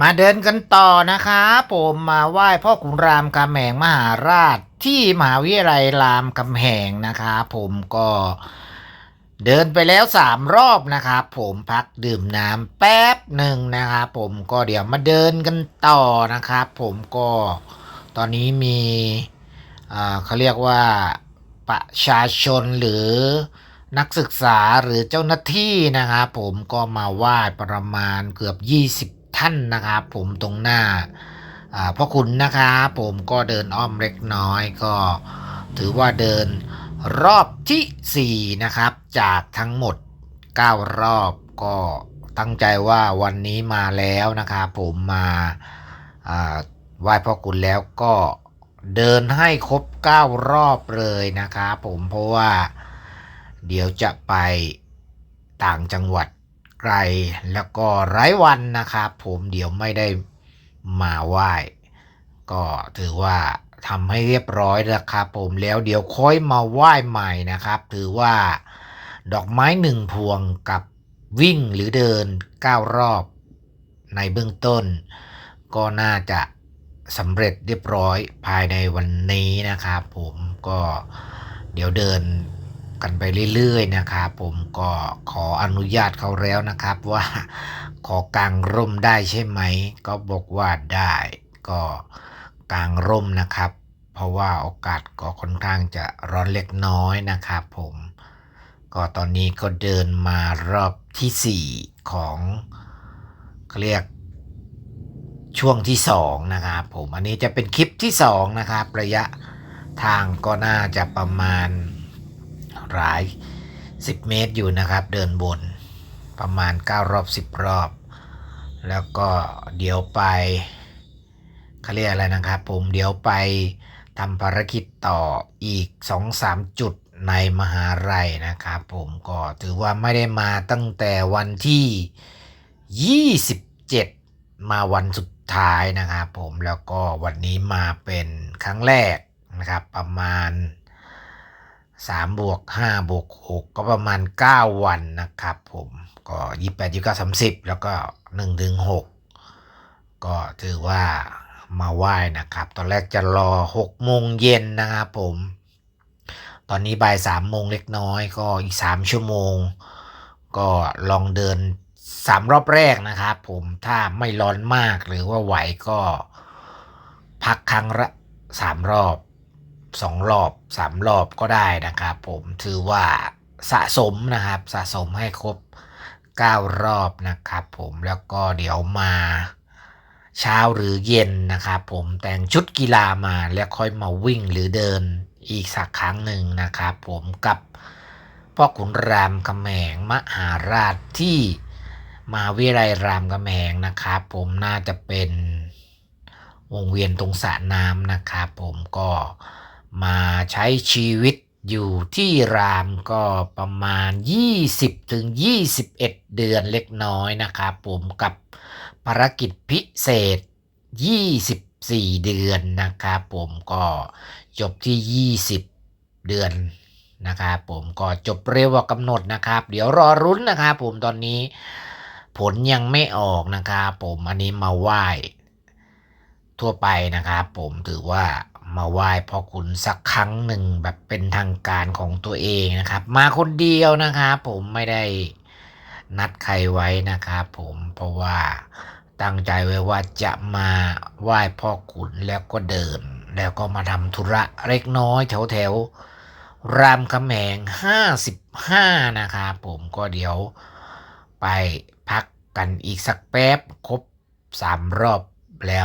มาเดินกันต่อนะคะผมมาไหว้พ่อขุนรามคำแหงมหาราชที่มหาวิทยาลัยรามคำแหงนะคะผมก็เดินไปแล้วสามรอบนะครับผมพักดื่มน้ำแป๊บหนึ่งนะครับผมก็เดี๋ยวมาเดินกันต่อนะครับผมก็ตอนนี้มีเขาเรียกว่าประชาชนหรือนักศึกษาหรือเจ้าหน้าที่นะครับผมก็มาไหว้ประมาณเกือบ 20 ท่านนะครับ ผมตรงหน้าพ่อคุณนะครับผมก็เดินอ้อมเล็กน้อยก็ถือว่าเดินรอบทีสี่4 นะครับ จากทั้งหมด 9 รอบก็ตั้งใจว่าวันนี้มาแล้วนะครับผมมาอ่าไหว้พ่อคุณแล้วก็เดินให้ครบ 9 รอบเลยนะครับผมเพราะว่าเดี๋ยวจะไปต่างจังหวัด ไกลแล้วก็ไร้วันนะครับผมเดี๋ยวไม่ได้มาไหว้ ก็ถือว่าทำให้เรียบร้อยนะครับผมแล้วเดี๋ยวค่อยมาไหว้ใหม่นะครับ ถือว่าดอกไม้หนึ่งพวงกับวิ่งหรือเดิน9รอบในเบื้องต้น ก็น่าจะสำเร็จเรียบร้อยภายในวันนี้นะครับผมก็เดี๋ยวเดิน กันไปเรื่อยๆนะครับผมก็ขออนุญาตเขาแล้วนะครับว่าขอกางร่มได้ใช่ไหม ก็บอกว่าได้ก็กางร่มนะครับ เพราะว่าโอกาสก็ค่อนข้างจะร้อนเล็กน้อยนะครับผมก็ตอนนี้ก็เดินมารอบที่ 4 ของเขาเรียกช่วงที่ 2 นะครับผมอันนี้จะเป็นคลิปที่ 2 นะครับ ระยะทางก็น่าจะประมาณ หลาย 10 เมตรอยู่นะครับ เดินบนประมาณ 9 รอบ 10 รอบ แล้วก็เดี๋ยวไปเขาเรียกอะไรนะครับ ผมเดี๋ยวไปทำภารกิจต่ออีก 2-3 จุดในมหาลัยนะครับ ผมก็ถือว่าไม่ได้มาตั้งแต่วันที่ 27 มาวันสุดท้ายนะครับผมแล้วก็วันนี้มาเป็นครั้งแรกนะครับประมาณ 3บวก5บวก6ก็ประมาณ9วันนะครับผมก็28 29 30แล้วก็1ถึง6ก็ถือว่ามาไหว้นะครับ ตอนแรกจะรอ6โมงเย็นนะครับผม ตอนนี้บ่าย3โมงเล็กน้อยก็อีก3ชั่วโมง ก็ลองเดิน3รอบแรกนะครับผมถ้าไม่ร้อนมากหรือว่าไหวก็พักครั้งละ3รอบ 2รอบ3รอบก็ได้นะครับผมถือว่าสะสมนะครับ สะสมให้ครบ 9 รอบนะครับผมแล้วก็เดี๋ยวมาเช้าหรือเย็นนะครับผมแต่งชุดกีฬามาแล้วค่อยมาวิ่งหรือเดินอีกสักครั้งหนึ่งนะครับผมกับพ่อขุนรามคำแหงมหาราชที่มาวิทยาลัยรามคำแหงนะครับผมน่าจะเป็นวงเวียนตรงสระน้ำนะครับผมก็ มาใช้ชีวิตอยู่ที่รามก็ประมาณ 20ถึง21 เดือนเล็กน้อยนะครับผมกับภารกิจพิเศษ 24 เดือนนะครับผมก็จบที่ 20 เดือนนะครับผมก็จบเร็วกว่ากำหนดนะครับ เดี๋ยวรอรุ้นนะครับผมตอนนี้ผลยังไม่ออกนะครับผมอันนี้มาไหว้ทั่วไปนะครับผมถือว่า มาไหว้พ่อคุณสักครั้งหนึ่งแบบเป็นทางการของตัวเองนะครับ มาคนเดียวนะครับผมไม่ได้นัดใครไว้นะครับผมเพราะว่าตั้งใจไว้ว่าจะมาไหว้พ่อขุนแล้วก็เดิน แล้วก็มาทำธุระเล็กน้อยแถวแถวรามคำแหง55 นะครับผมก็เดี๋ยวไปพักกันอีกสักแป๊บครบ 3 รอบแล้ว